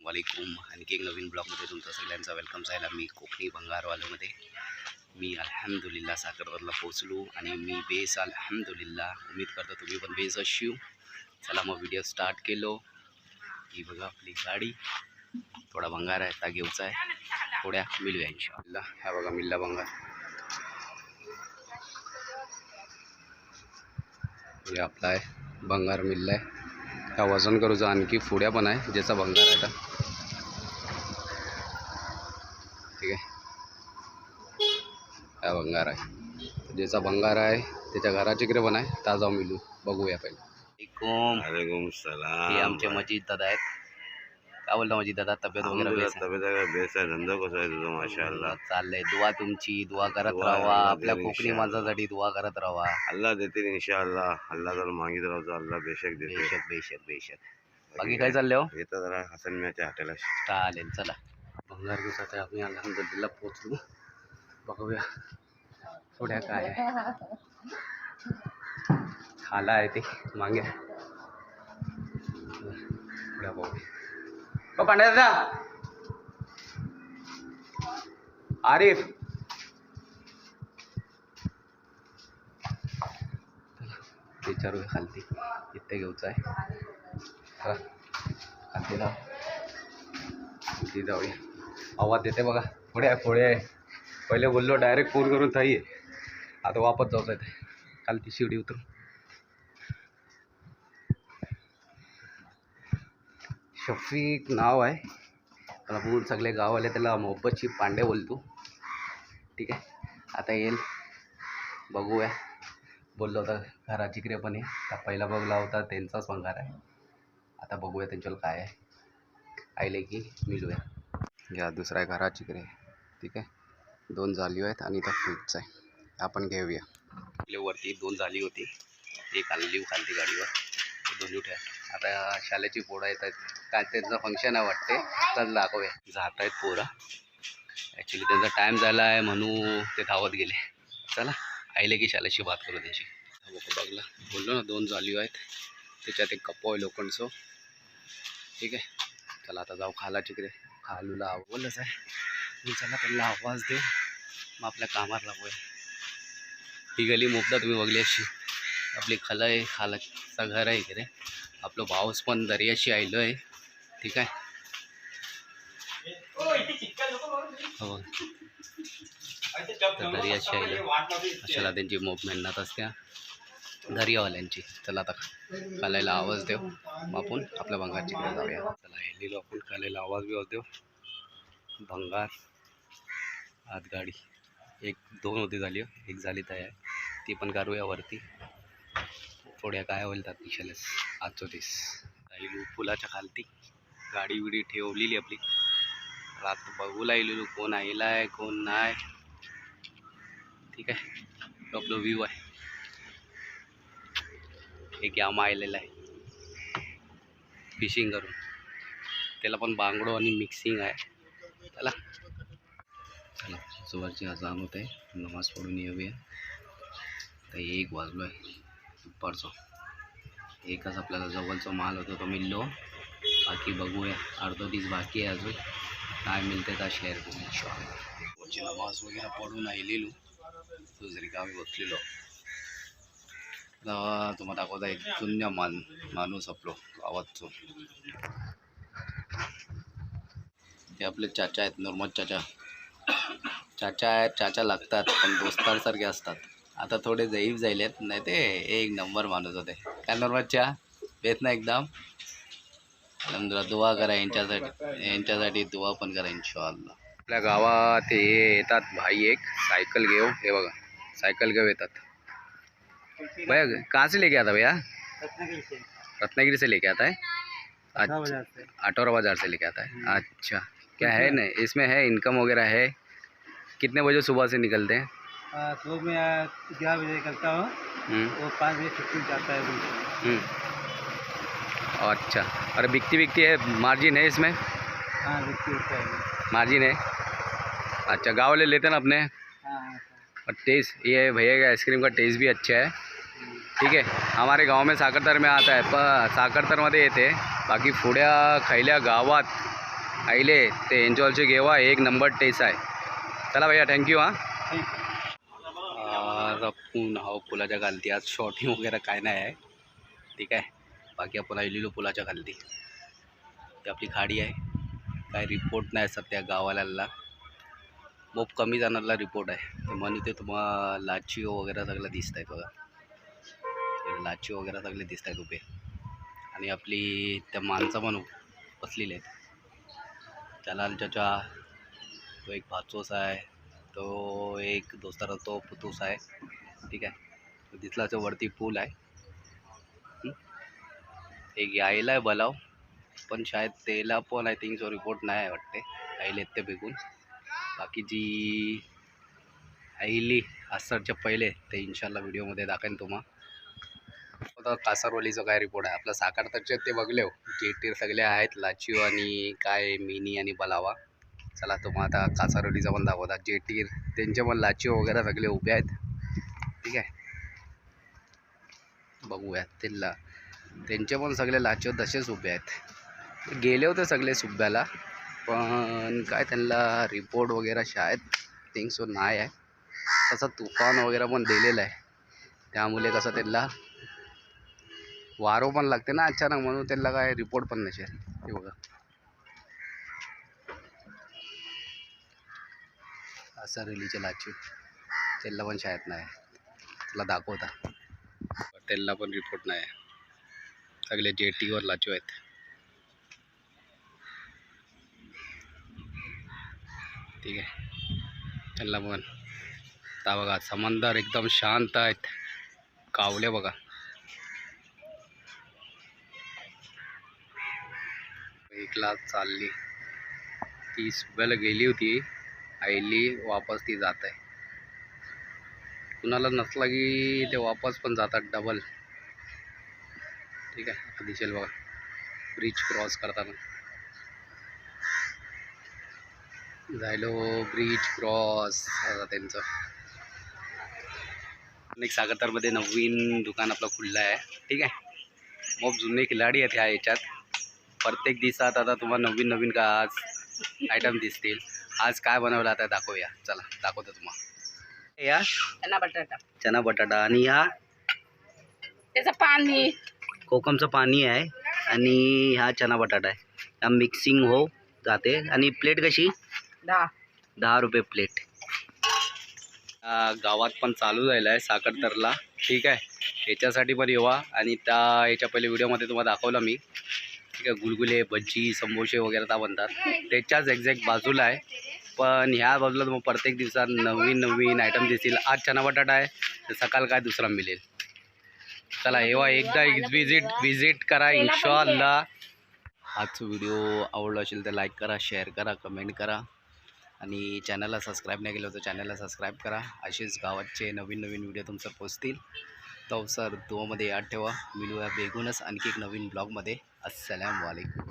वालेकुम. आणखी एक नवीन ब्लॉगमध्ये तुमचं सगळ्यांचा वेलकम जायला मी कोकणी भंगारवाल्यामध्ये मी अल्हम्दुलिल्ला साखरवरला पोचलो आणि मी बेस अल्हम्दुलिल्ला उम्मीद करतो तुम्ही पण बेस अशिव. चला मग व्हिडिओ स्टार्ट केलो. ही बघा आपली गाडी. थोडा भंगार आहे ता घेऊचा आहे. थोड्या मिलव्या इंशाल्ला ह्या बघा मिल्ला भंगार आपला आहे भंगार मिल्ला आहे. त्या वजन करूचा आणखी फुड्या पण आहे ज्याचा भंगार आहे आता. ठीक आहे. हा भंगार आहे. ज्याचा भंगार आहे त्याच्या घराची इकडे पण आहे. ता जाऊ मिळू बघूया पहिले. वालेकुम. वालेकुम सलाम. हे आमचे मजीद दादा आहेत. काय बोलता मजीद दादा तब्येत वगैरे बेस आहे? तब्येत वगैरे बेस आहे धंदा कसा आहे तुझा माशाअल्लाह चाललंय दुआ तुमची दुआ करत दुआ राहा आपल्या कोकणी. माणसासाठी दुआ करत राहा. अल्लाह देतील इंशाअल्लाह अल्लाह जर मागित राहतो अल्लाह बेशक देते बेशक बेशक बेशक. बाकी काय? चाललंय हो? येतं जरा हसन मियाच्या हॉटेला. चालेल चला. भंगार दिवसात आम्ही अल्हम्दुलिल्ला पोचलो बघूया थोड्या काय आहे. खाला आहे ते मागे. थोड्या बघूया. ओ पांड्या दादा. आरिफ. विचारू खालती. इथे घेऊचं आहे. खालती जाऊ. खालती जाऊया आवाज देते बघा. पुढे आहे पुढे आहे. पहिले बोललो डायरेक्ट फोन करून थाई आहे. आता वापस जाऊचं आहे ते. खालती शिवडी उतरून. शफीक नाव आहे. त्याला पूर्ण सगळे गाववाले त्याला मोहब्बतशी पांडे बोलतो. ठीक आहे? आता येईल. बघूया. बोललो होता घराची क्रिया पण आहे पहिला बघला होता त्यांचाच भंगार आहे. आता बघूया त्यांच्यावर काय आहे. आईले की मिळूया या आहे घराची इकडे ठीक आहे? दोन झाली आहेत आणि इथं फ्रीजचं आहे. आपण घेऊया. वरती दोन झाली होती. एक आणली खालती गाडीवर. दोन ठेवा आता शाळेची पोरं येत आहेत. काय त्यांचं फंक्शन आहे वाटते तर दाखवूया. जात आहेत पोरं. ॲक्च्युली त्यांचा टाईम झाला आहे म्हणून ते धावत गेले. चला आईले की शाळेशी बात करू त्यांची. बघला बोललो ना दोन चालू आहेत. त्याच्यात एक कप्पो आहे लोखंडचं. ठीक आहे. चला आता जाऊ खाला तिकडे. खालूला आवडलंच आहे. मी चला त्यांना आवाज देऊ. मग आपल्या कामाला लागूया. ही गली मुक्ता तुम्ही बघली अशी. आपली खला आहे खालाचं घर आहे इकडे. आपलं पाऊस पण दर्याशी आयलो आहे. ठीक आहे. हो तर दर्याशी आयलो अशाला त्यांची मोप मेहनत असत्या? दर्यावाल्यांची. चला आता कालायला आवाज देऊ मग आपण आपल्या भंगारची इकडे जाऊया. चला हेलीलो आपण. कालायला आवाज बी देऊ भंगार आत गाडी एक दोन होती झाली हो. एक झाली तयार. ती पण करूया वरती. थोड्या काय होईल त्यात पिशालेस आजचो दिस. आईलू पुलाच्या खालती. गाडी बिडी ठेवलेली आपली. आता बघू लागलेलो कोण आईला आहे कोण नाही. ठीक आहे. तो आपलं व्ह्यू आहे. एक यामा आलेला आहे. फिशिंग करून. त्याला पण बांगडो आणि मिक्सिंग आहे. चला. चला. सुवारची अजान होते नमाज पडून येऊया. तर एक वाजलो आहे दुपारचं. एकच आपल्याला जवळचा माल होता तो मिळलो. बाकी बघूया. अर्धो दिस बाकी आहे अजून. काय मिळते का शेअर करू इंशाल्लाह नमाज वगैरे पडून आलेलो दुसरी गावी बसलेलो. तुम्हाला दाखवता एक जुन्या मान माणूस आपलो गावातचो. ते आपले चाचा आहेत नर्मद चाचा. चाचा आहेत चाचा लागतात पण दोस्तारसारखे असतात. आता थोडे जैव जायलेत नाही ते एक नंबर माणूस होते. काय नर्मदच्या येत ना एकदम? अलहमदुल्ला दुआ करा यांच्यासाठी यांच्यासाठी दुआ पण करा इंशाल्लाह आपल्या गावात हे येतात भाई एक सायकल घेऊ हे बघा सायकल घेऊ येतात भैया कहाँ से लेके आता भैया रत्नागिरी से लेके आता है अच्छा बाज़ार से लेके आता है अच्छा क्या है ना इसमें है इनकम वगैरह है कितने बजे सुबह से निकलते हैं सुबह में ग्यारह बजे निकलता हूँ वो पाँच बजे छुट्टी जाता है। अच्छा। और बिकती बिकती है मार्जिन है इसमें? हाँ बिकती है। मार्जिन है? अच्छा गाँव वाले लेते ना अपने? हाँ हाँ और टेस्ट ये भैया का आइसक्रीम का टेस्ट भी अच्छा है। ठीक आहे हमारे गाव में साखरतर में आता है पण साखरतरमध्ये येते बाकी पुढ्या खैल्या गावात आईले ते एन्जॉयचे घेवा एक नंबर टेस्ट आहे. चला भैया थँक्यू हाँ. आज आपण हो पुलाच्या खालती आज शॉटिंग वगैरे काय नाही आहे. ठीक आहे. बाकी आपण आलेलो पुलाच्या खालती. ती आपली खाडी आहे. काय रिपोर्ट नाही सध्या गावाला मोप कमी जाणारला रिपोर्ट आहे. ते म्हणून ते तुम्हाला लाची वगैरे सगळं दिसत आहेत बघा लाची वगैरे सगळे दिसत आहेत उभे आणि आपली त्या माणसं पण बसलेले आहेत. त्याला त्याच्या तो एक भाचोस आहे. तो एक दोस्तारा तो पुतूस आहे. ठीक आहे. दिसलाचं वरती पूल आहे. एक यायला आहे बलाव. पण शायद त्याला पण आय थिंक सो रिपोर्ट नाही आहे वाटते. आईले ते बेगून बाकी जी आईली असरच्या पहिले ते इन्शाला व्हिडिओमध्ये दाखवेन तुम्हा. आता कासारवलीचं काय रिपोर्ट आहे? आपलं साकारतरचे ते बघले हो. जेटीर सगळे आहेत लाचिओ आणि काय मिनी आणि बलावा. चला तुम्हाला आता कासारवलीचा पण दाखवता. जेटीर त्यांचे पण लाचिओ वगैरे सगळे उभे आहेत. ठीक आहे? बघूया त्यांना. त्यांचे पण सगळे लाचिओ तसेच उभे आहेत. गेले होते सगळे सुब्याला पण काय त्यांना रिपोर्ट वगैरे शाळेत थिंक सो नाही आहे. तसं तुफान वगैरे पण दिलेलं आहे. त्यामुळे कसं त्यांना वारो पण लागते ना अचानक म्हणून त्यांना काय रिपोर्ट पण नसेल हे बघा. असं रेलीचे लाचू त्यांना पण शाळेत नाही त्याला दाखवता. त्यांना पण रिपोर्ट नाही आहे. सगळे जे टीवर लाचू आहेत. ठीक आहे. त्यांना पण आता बघा समंदर एकदम शांत आहेत. कावले बघा. एकला चालली. ती सुब्याला गेली होती. आईली वापस ती जात आहे. कुणाला नसला की ते वापस पण जातात डबल ठीक आहे. आता दिसेल बघा. ब्रिज क्रॉस करताना झालो ब्रिज क्रॉस आता त्यांचं. एक सागरतारमध्ये नवीन दुकान आपलं खुललं आहे. ठीक आहे. मग जुने खिलाडी आहेत ह्या याच्यात. प्रत्येक दिवसात आता तुम्हाला नवीन नवीन का आज आयटम दिसतील. आज काय बनवलं आता दाखवूया. चला दाखवतो तुम्हाला. या. चना बटाटा. चना बटाटा आणि हा त्याचं पाणी. कोकमचं पाणी आहे आणि हा चना बटाटा आहे. हा मिक्सिंग हो जाते. आणि प्लेट कशी? दहा. दहा रुपये प्लेट गावात पण चालू झालेला आहे साखरतरला. ठीक आहे. याच्यासाठी पण येवा. आणि त्या याच्या पहिले व्हिडिओमध्ये तुम्हाला दाखवलं मी. ठीक आहे गुलगुले भज्जी समोसे वगैरे त्या बनतात. त्याच्याच एक्झॅक्ट बाजूला आहे. पण ह्या बाजूला तुम्हाला प्रत्येक दिवसात नवीन नवीन आयटम दिसतील. आज चना बटाटा आहे. तर सकाळ काय दुसरा मिळेल? चला येवा एकदा विजिट विजिट करा इन्शॉल्ला आजचा व्हिडिओ आवडला असेल तर लाईक करा शेअर करा कमेंट करा. आणि चॅनलला सबस्क्राईब नाही केलं तर चॅनलला सबस्क्राईब करा. असेच गावाचे नवीन नवीन व्हिडिओ तुमचं पोचतील. तो सर दोमध्ये याद ठेवा. मिळूया बेगूनच आणखी एक नवीन ब्लॉगमध्ये अस्सलाम वालेकुम